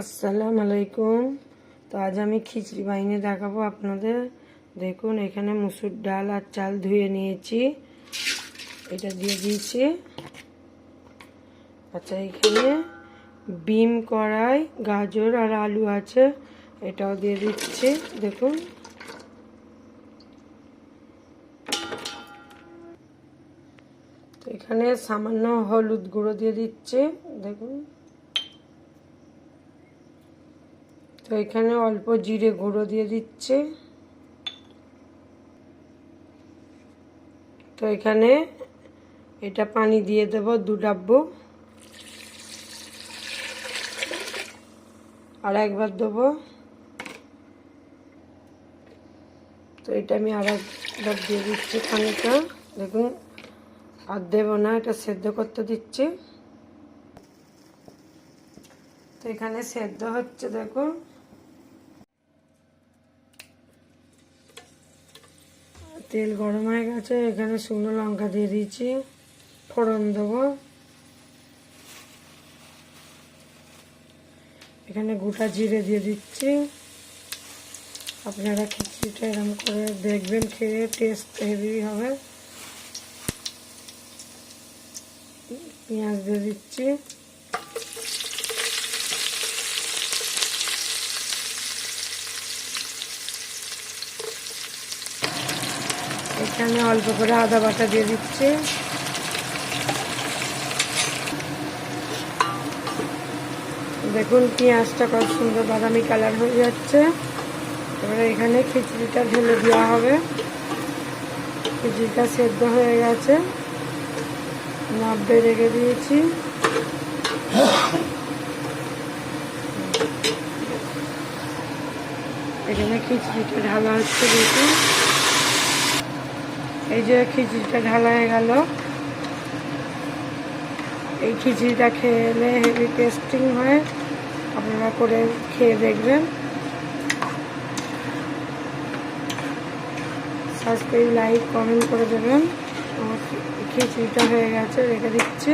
আসসালামু আলাইকুম। তো আজ আমি খিচড়ি বানিয়ে দেখাবো আপনাদের। দেখুন, এখানে মুসুর ডাল আর চাল ধুয়ে নিয়েছি। এটা দিয়ে দিয়েছি। আচ্ছা এখানে বিম কড়াই, গাজর আর আলু আছে, এটাও দিয়ে দিচ্ছি। দেখুন। এখানে সামান্য হলুদ গুঁড়ো দিয়ে দিচ্ছি। দেখুন। তো এখানে অল্প জিরে গুঁড়ো দিয়ে দিচ্ছে। তো এখানে এটা পানি দিয়ে দেব দু ডাব্বু। আর একবার দেবো। তো এটা আমি আর একবার দিয়ে দিচ্ছি পানিটা। দেখুন, আর দেবো না, এটা সেদ্ধ করতে দিচ্ছি। তো এখানে সেদ্ধ হচ্ছে, দেখুন। তেল গরম হয়ে গেছে, এখানে শুকনো লঙ্কা দিয়ে দিয়েছি ফোড়ন দেবো। এখানে গোটা জিরে দিয়ে দিচ্ছি। আপনারা খিচড়িটা এরকম করে দেখবেন, খেয়ে টেস্ট হেভি হবে। পেঁয়াজ দিয়ে দিচ্ছি। এখানে অল্প করে আদা বাটা দিয়ে দিচ্ছে। দেখুন, পেঁয়াজটা কত সুন্দর বাদামি কালার হয়ে যাচ্ছে। এবারে এখানে খিচুড়িটা ঢেলে দেওয়া হবে। খিচুড়িটা সেদ্ধ হয়ে গেছে। নাববে রেখে দিয়েছি। এখানে খিচুড়িটা ঢালা হচ্ছে দেখুন। এই যে খিচুড়িটা ঢালা হয়ে গেল। এই খিচুড়িটা খেলে হেভি টেস্টিং হয়। আপনারা করে খেয়ে দেখবেন। সাবস্ক্রাইব লাইক কমেন্ট করে দেবেন। খিচুড়িটা হয়ে গেছে, রেখে দিচ্ছি।